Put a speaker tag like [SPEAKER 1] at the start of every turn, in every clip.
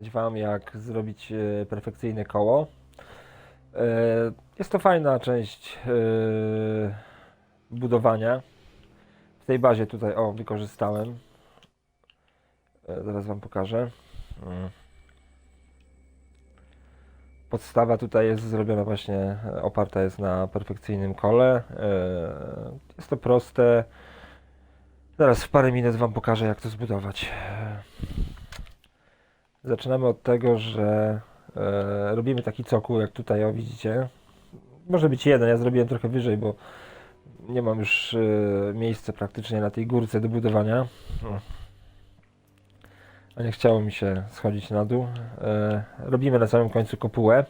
[SPEAKER 1] Wam, jak zrobić e, perfekcyjne koło. E, Jest to fajna część e, budowania. W tej bazie tutaj, o, wykorzystałem. Zaraz Wam pokażę. Mm. Podstawa tutaj jest zrobiona właśnie, oparta jest na perfekcyjnym kole. Jest to proste. Zaraz w parę minut Wam pokażę, jak to zbudować. Zaczynamy od tego, że e, robimy taki cokół, jak tutaj o widzicie. Może być jeden, ja zrobiłem trochę wyżej, bo nie mam już e, miejsca praktycznie na tej górce do budowania. A nie chciało mi się schodzić na dół. E, robimy na samym końcu kopułę.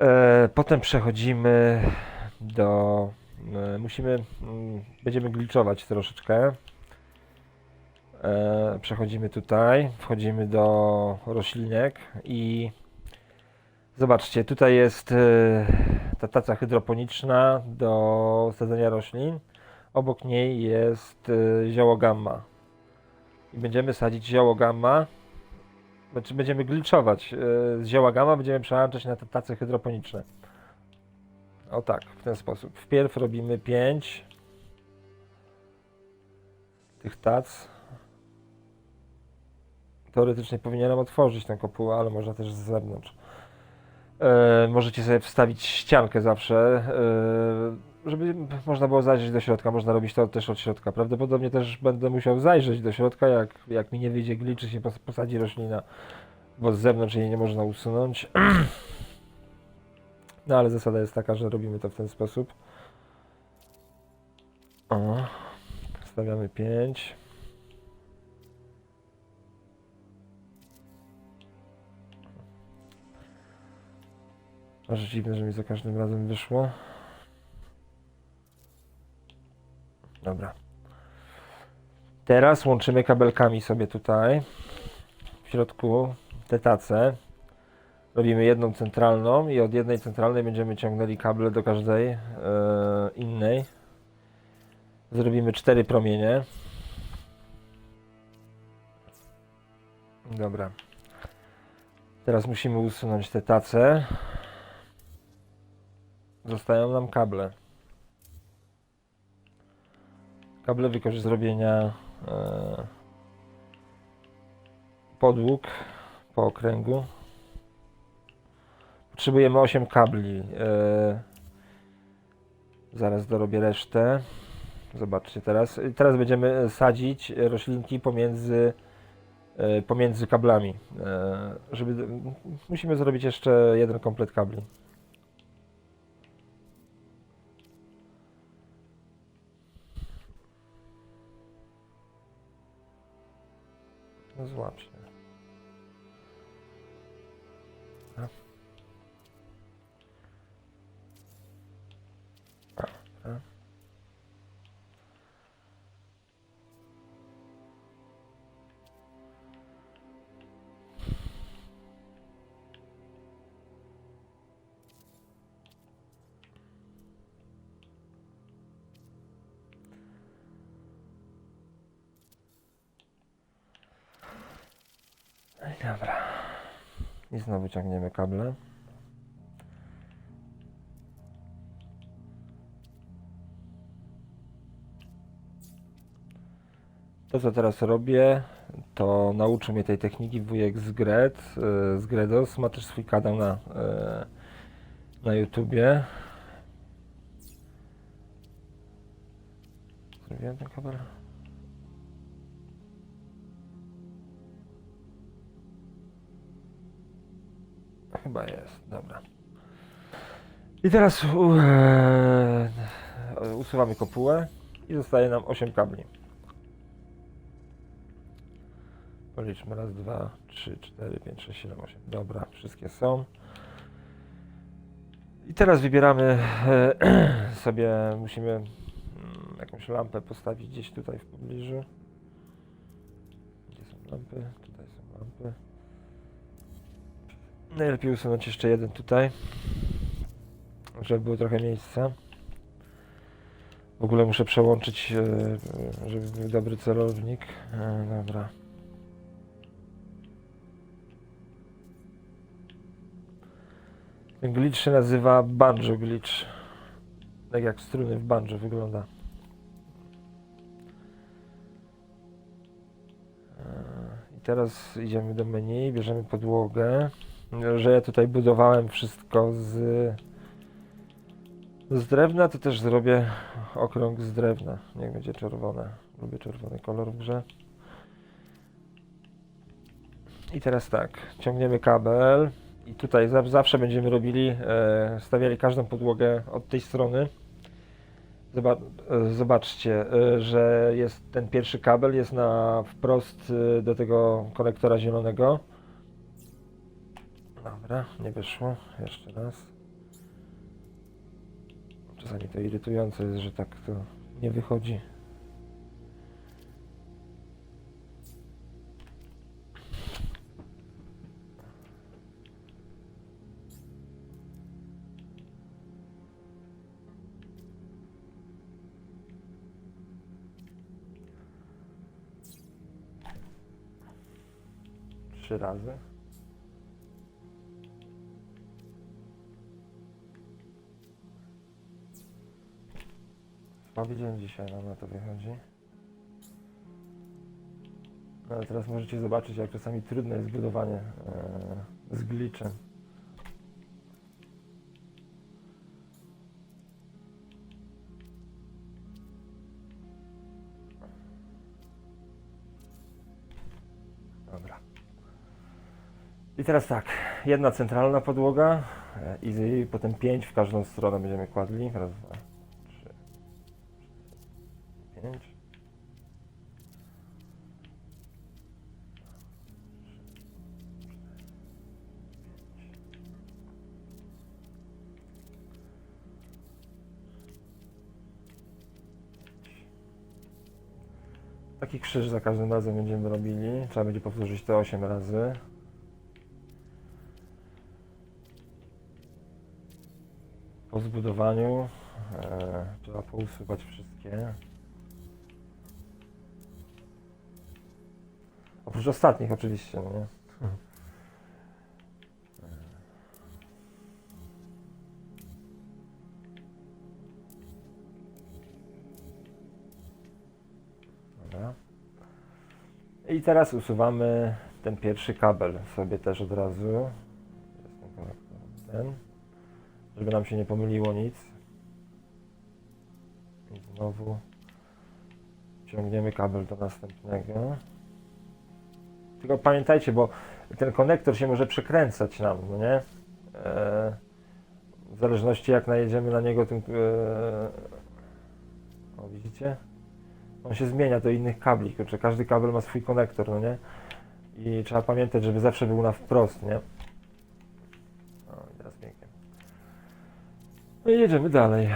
[SPEAKER 1] E, potem przechodzimy do. E, musimy. Mm, będziemy gliczować troszeczkę. E, przechodzimy tutaj, wchodzimy do roślinek i zobaczcie, tutaj jest e, ta taca hydroponiczna do sadzenia roślin. Obok niej jest e, zioło gamma. I będziemy sadzić zioło gamma. Znaczy będziemy gliczować. Z zioła gamma będziemy przełączać na te tace hydroponiczne. O tak, w ten sposób. Wpierw robimy 5 tych tac teoretycznie powinienem otworzyć tę kopułę, ale można też z zewnątrz. E, możecie sobie wstawić ściankę zawsze, e, żeby można było zajrzeć do środka. Można robić to też od środka. Prawdopodobnie też będę musiał zajrzeć do środka, jak, jak mi nie wyjdzie gliczy się pos- posadzi roślina, bo z zewnątrz jej nie można usunąć. No ale zasada jest taka, że robimy to w ten sposób. O, stawiamy 5. Aż dziwne, że mi za każdym razem wyszło. Dobra. Teraz łączymy kabelkami sobie tutaj w środku te tace. Robimy jedną centralną i od jednej centralnej będziemy ciągnęli kable do każdej e, innej. Zrobimy cztery promienie. Dobra. Teraz musimy usunąć te tace. Zostają nam kable. Kable wykorzy zrobienia e, podłóg po okręgu. Potrzebujemy 8 kabli. E, zaraz dorobię resztę. Zobaczcie teraz. Teraz będziemy sadzić roślinki pomiędzy e, pomiędzy kablami. E, żeby musimy zrobić jeszcze jeden komplet kabli. No I znowu ciągniemy kable. To co teraz robię, to nauczył mnie tej techniki wujek z Gret, e, z Gredos. Ma też swój kanał na, e, na YouTubie. Zrobiłem ten kabel? Chyba jest, dobra. I teraz e, usuwamy kopułę i zostaje nam 8 kabli. Policzmy raz, dwa, trzy, cztery, pięć, sześć, siedem, osiem. Dobra, wszystkie są. I teraz wybieramy e, sobie, musimy mm, jakąś lampę postawić gdzieś tutaj w pobliżu. Gdzie są lampy? Tutaj są lampy. Najlepiej usunąć jeszcze jeden tutaj, żeby było trochę miejsca. W ogóle muszę przełączyć, e, żeby był dobry celownik. E, dobra. Ten glitch się nazywa banjo glitch. Tak jak struny w banjo wygląda. E, I teraz idziemy do menu, bierzemy podłogę. Że ja tutaj budowałem wszystko z, z drewna, to też zrobię okrąg z drewna. Niech będzie czerwone. Lubię czerwony kolor w grze. I teraz tak, ciągniemy kabel i tutaj za- zawsze będziemy robili, e, stawiali każdą podłogę od tej strony. Zoba- zobaczcie, e, że jest ten pierwszy kabel jest na wprost e, do tego konektora zielonego. Dobra, nie wyszło. Jeszcze raz. Czasami to irytujące jest, że tak to nie wychodzi. Trzy razy. Słaby dzień dzisiaj na to wychodzi. No, ale teraz możecie zobaczyć, jak czasami trudne jest budowanie e, z glitchem. Dobra. I teraz tak, jedna centralna podłoga e, i, i potem pięć w każdą stronę będziemy kładli. Raz, dwa, pięć. Taki krzyż za każdym razem będziemy robili. Trzeba będzie powtórzyć to 8 razy. Po zbudowaniu e, trzeba pousuwać wszystkie. Oprócz ostatnich oczywiście, no nie? I teraz usuwamy ten pierwszy kabel sobie też od razu. Ten. Żeby nam się nie pomyliło nic. I znowu ciągniemy kabel do następnego. Tylko pamiętajcie, bo ten konektor się może przekręcać nam, no nie? E, w zależności jak najedziemy na niego tym... E, o, widzicie? On się zmienia do innych kabli, kurczę, każdy kabel ma swój konektor, no nie? I trzeba pamiętać, żeby zawsze był na wprost, nie? O, teraz pięknie. No i jedziemy dalej.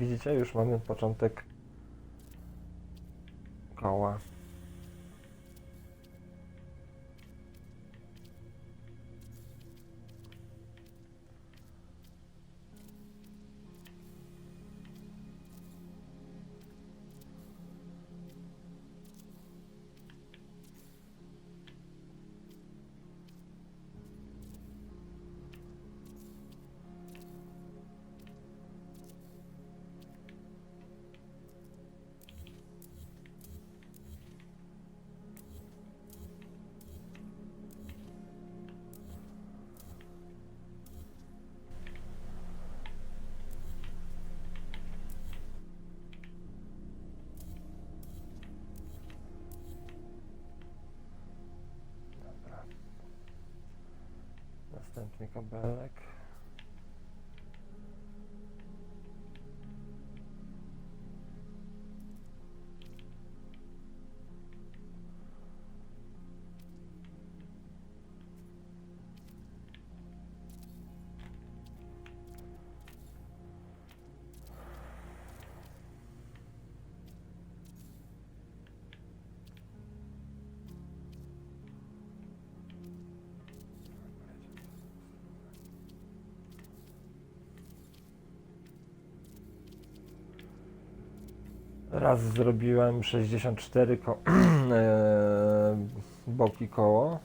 [SPEAKER 1] Widzicie, już mamy początek koła. Następny kabelek. Raz zrobiłem 64 ko- e, boki koło.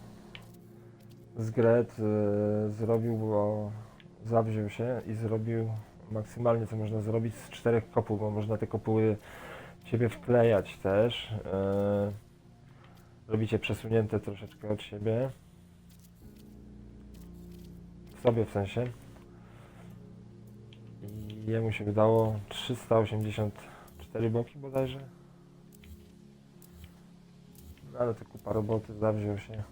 [SPEAKER 1] Zgret y, zrobił, bo zawziął się i zrobił maksymalnie co można zrobić z czterech kopuł, bo można te kopuły siebie wklejać też. Y, robicie przesunięte troszeczkę od siebie. Sobie w sensie. I jemu się udało 384 boki bodajże. No, ale to kupa roboty, zawziął się.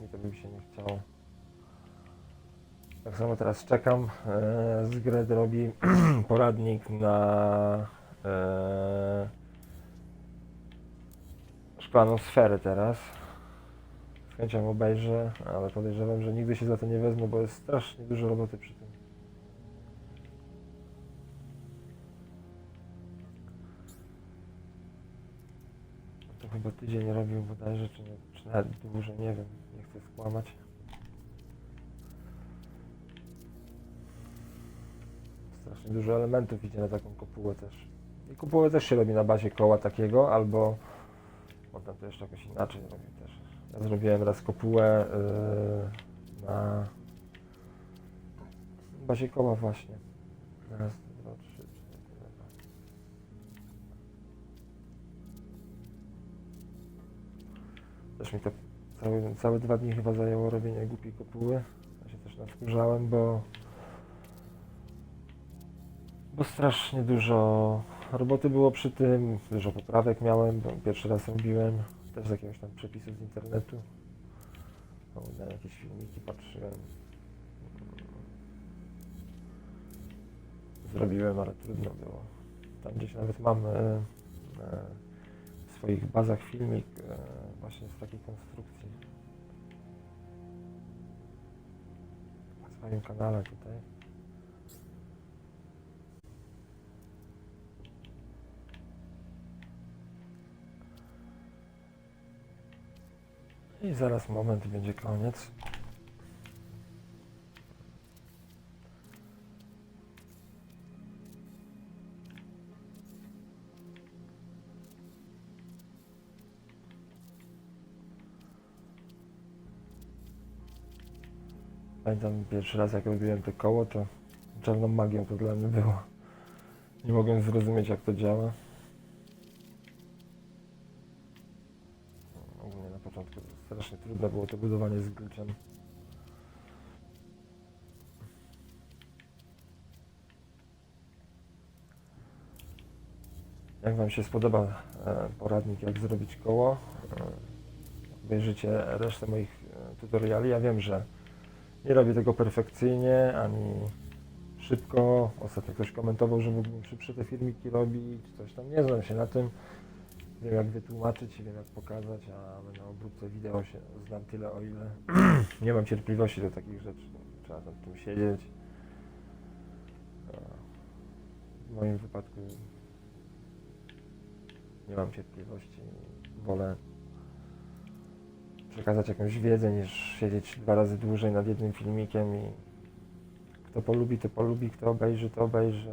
[SPEAKER 1] Mi to by się nie chciało. Tak samo teraz czekam. E, Zgred robi poradnik na e, szklaną sferę teraz. Z chęcią obejrzę, ale podejrzewam, że nigdy się za to nie wezmę, bo jest strasznie dużo roboty przy tym. Chyba tydzień robił bodajże, czy, nie, czy nawet dłużej, nie wiem, nie chcę skłamać. Strasznie dużo elementów idzie na taką kopułę też. I kopułę też się robi na bazie koła takiego, albo można to jeszcze jakoś inaczej robić też. Ja zrobiłem raz kopułę yy, na bazie koła właśnie. Raz, Też mi to całe, całe dwa dni chyba zajęło robienie głupiej kopuły. Ja się też nawkurzałem, bo bo strasznie dużo roboty było przy tym, dużo poprawek miałem, bo pierwszy raz robiłem, też z jakiegoś tam przepisu z internetu. No, na jakieś filmiki patrzyłem. Zrobiłem, ale trudno było. Tam gdzieś nawet mam e, e, swoich bazach filmik e, właśnie z takiej konstrukcji. Na swoim kanale tutaj. I zaraz moment będzie koniec. Pamiętam pierwszy raz jak robiłem to koło, to czarną magią to dla mnie było. Nie mogłem zrozumieć jak to działa. Ogólnie na początku strasznie trudne było to budowanie z glitchem. Jak Wam się spodoba e, poradnik jak zrobić koło, e, obejrzycie resztę moich e, tutoriali. Ja wiem, że nie robię tego perfekcyjnie, ani szybko. Ostatnio ktoś komentował, że mógłbym szybsze te filmiki robić, coś tam. Nie znam się na tym. Wiem jak wytłumaczyć, wiem jak pokazać, a na obróbce wideo się znam tyle o ile nie mam cierpliwości do takich rzeczy. Trzeba nad tym siedzieć. W moim wypadku nie mam cierpliwości. Wolę przekazać jakąś wiedzę niż siedzieć dwa razy dłużej nad jednym filmikiem i kto polubi, to polubi, kto obejrzy, to obejrzy.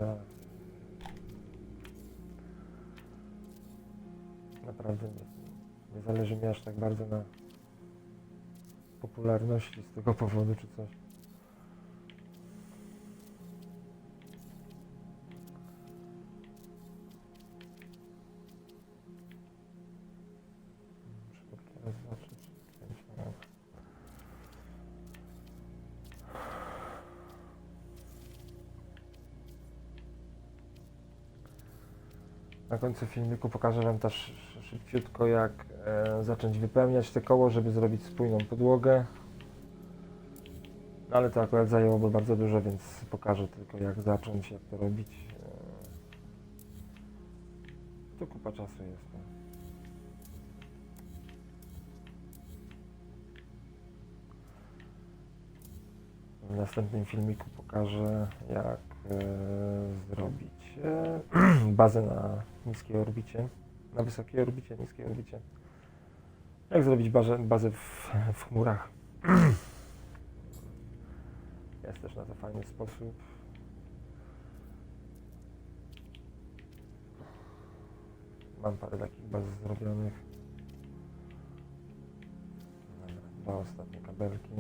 [SPEAKER 1] Naprawdę nie, nie zależy mi aż tak bardzo na popularności z tego powodu czy coś. Końcu filmiku pokażę Wam też szybciutko jak e, zacząć wypełniać te koło, żeby zrobić spójną podłogę. No, ale to akurat zajęłoby bardzo dużo, więc pokażę tylko jak zacząć, jak to robić. E, to kupa czasu jest. W następnym filmiku pokażę jak e, zrobić e, bazę na niskiej orbicie, na wysokiej orbicie, niskiej orbicie. Jak zrobić bazę, bazę w, w chmurach. Jest też na to fajny sposób. Mam parę takich baz zrobionych. Dwa ostatnie kabelki.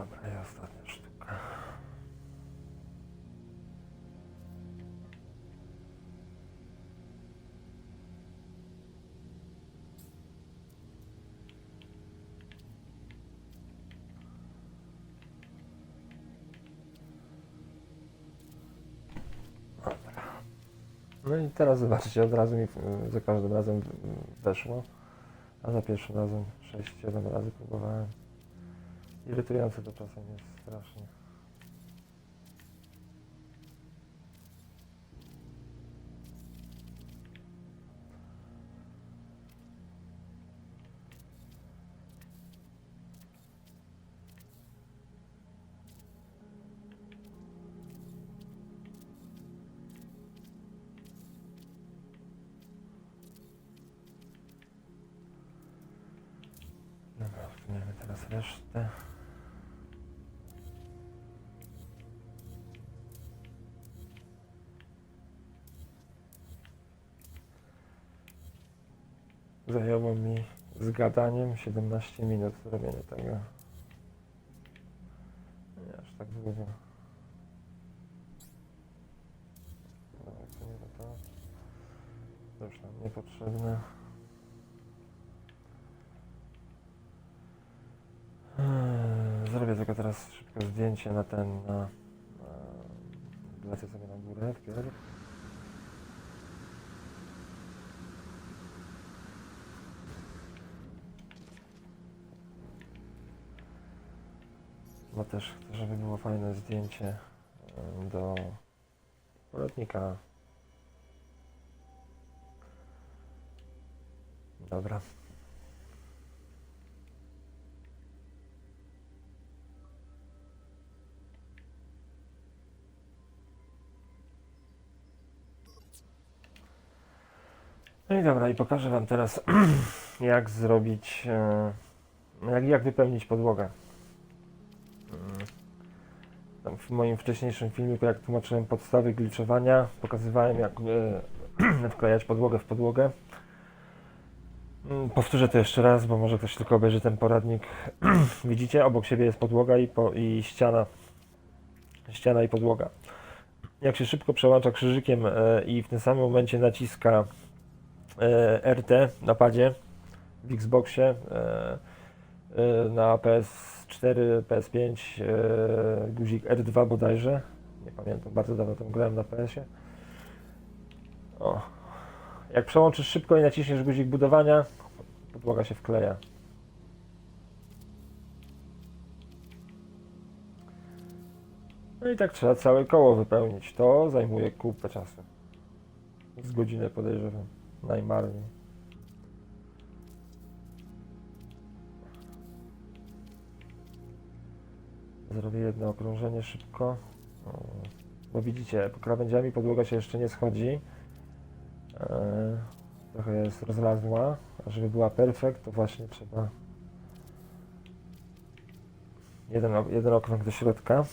[SPEAKER 1] Dobra, i ostatnia sztuka. Dobra. No i teraz zobaczcie, od razu mi za każdym razem weszło, a za pierwszym razem 6-7 razy próbowałem. Irytujące to czasem jest strasznie. Dobra, wpłyniemy teraz resztę. Z gadaniem 17 minut zrobienie tego. Nie aż tak długo. Dobra, to nie to. To już nam niepotrzebne. Eee, Zrobię tylko teraz szybko zdjęcie na ten, na... na lecę sobie na górę wpierw. Bo też żeby było fajne zdjęcie do poradnika. Dobra. No i dobra, i pokażę Wam teraz, jak zrobić, e, jak, jak wypełnić podłogę. W moim wcześniejszym filmiku, jak tłumaczyłem podstawy gliczowania, pokazywałem, jak e, wklejać podłogę w podłogę. Mm, Powtórzę to jeszcze raz, bo może ktoś tylko obejrzy ten poradnik. Widzicie, obok siebie jest podłoga i, po, i ściana. Ściana i podłoga. Jak się szybko przełącza krzyżykiem e, i w tym samym momencie naciska e, RT na padzie w Xboxie e, e, na PS4, PS5 e, guzik R2 bodajże. Nie pamiętam, bardzo dawno tam grałem na PS-ie o. jak przełączysz szybko i naciśniesz guzik budowania podłoga się wkleja. No i tak trzeba całe koło wypełnić. To zajmuje kupę czasu. Z godzinę podejrzewam. Najmarniej. Zrobię jedno okrążenie szybko. Bo widzicie, krawędziami podłoga się jeszcze nie schodzi. E, trochę jest rozlazła. A żeby była perfekt, to właśnie trzeba jeden, jeden okrąg do środka.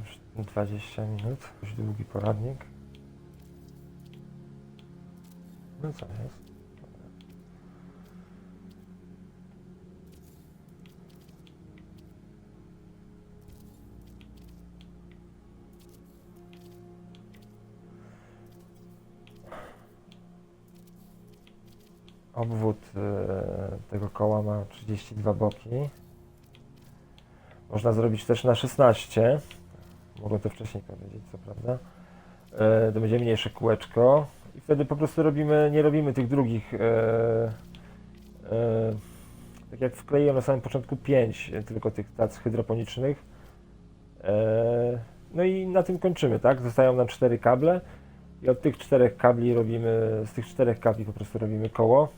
[SPEAKER 1] Już 20 minut. Już długi poradnik. No co jest? Obwód e, tego koła ma 32 boki. Można zrobić też na 16. Mogłem to wcześniej powiedzieć, co prawda. E, to będzie mniejsze kółeczko. I wtedy po prostu robimy, nie robimy tych drugich. E, e, tak jak wkleiłem na samym początku 5 tylko tych tac hydroponicznych. No i na tym kończymy, tak? Zostają nam cztery kable. I od tych czterech kabli robimy, z tych czterech kabli po prostu robimy koło.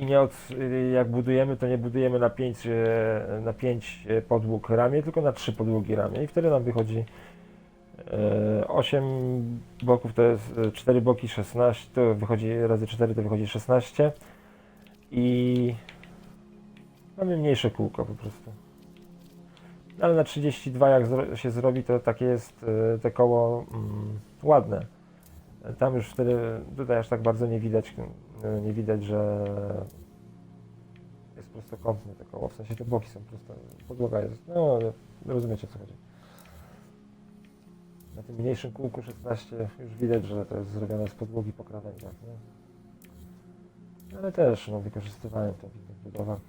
[SPEAKER 1] I nie od, jak budujemy, to nie budujemy na 5 na pięć podłóg ramię, tylko na 3 podłogi ramię. I wtedy nam wychodzi 8 boków, to jest 4 boki 16, to wychodzi razy 4 to wychodzi 16. I mamy mniejsze kółko po prostu. Ale na 32 jak się zrobi, to takie jest te koło mm, ładne. Tam już wtedy, tutaj aż tak bardzo nie widać, nie widać, że jest prostokątne te koło, w sensie te boki są prosto, podłoga jest, no rozumiecie o co chodzi. Na tym mniejszym kółku 16 już widać, że to jest zrobione z podłogi po krawędziach, nie? Ale też, no wykorzystywałem to w innych budowach.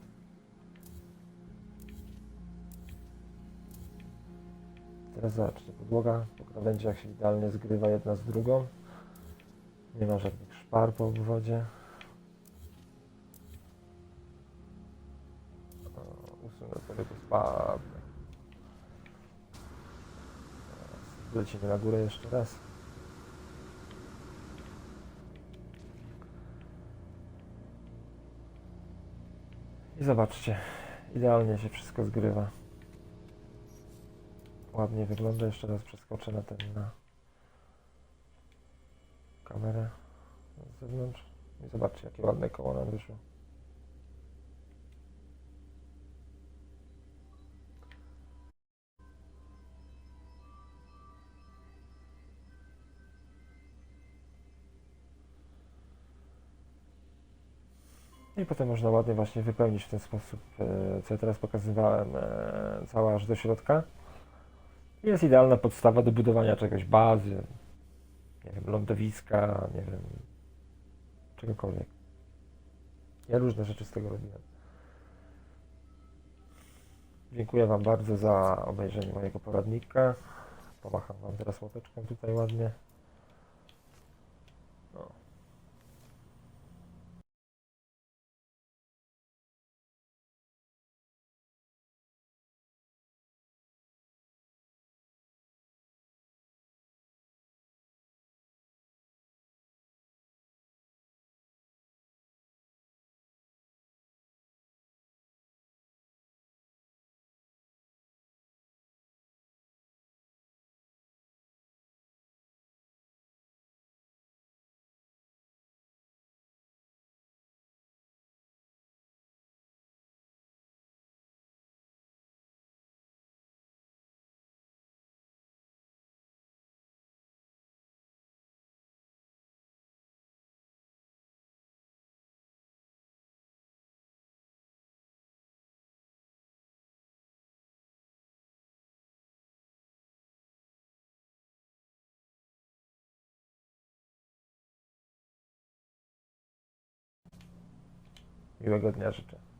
[SPEAKER 1] Teraz zobaczcie, podłoga po krawędziach się idealnie zgrywa jedna z drugą. Nie ma żadnych szpar po obwodzie. Usunę sobie to spadnę. Teraz Lecimy na górę jeszcze raz. I zobaczcie, idealnie się wszystko zgrywa. Ładnie wygląda. Jeszcze raz przeskoczę na ten na kamerę z zewnątrz. I zobaczcie, jakie ładne koło nam wyszło. I potem można ładnie właśnie wypełnić w ten sposób, e, co ja teraz pokazywałem, e, cała aż do środka. Jest idealna podstawa do budowania czegoś, bazy, nie wiem, lądowiska, nie wiem, czegokolwiek. Ja różne rzeczy z tego robiłem. Dziękuję Wam bardzo za obejrzenie mojego poradnika. Pomacham Wam teraz łapeczką tutaj ładnie. Miłego dnia życzę.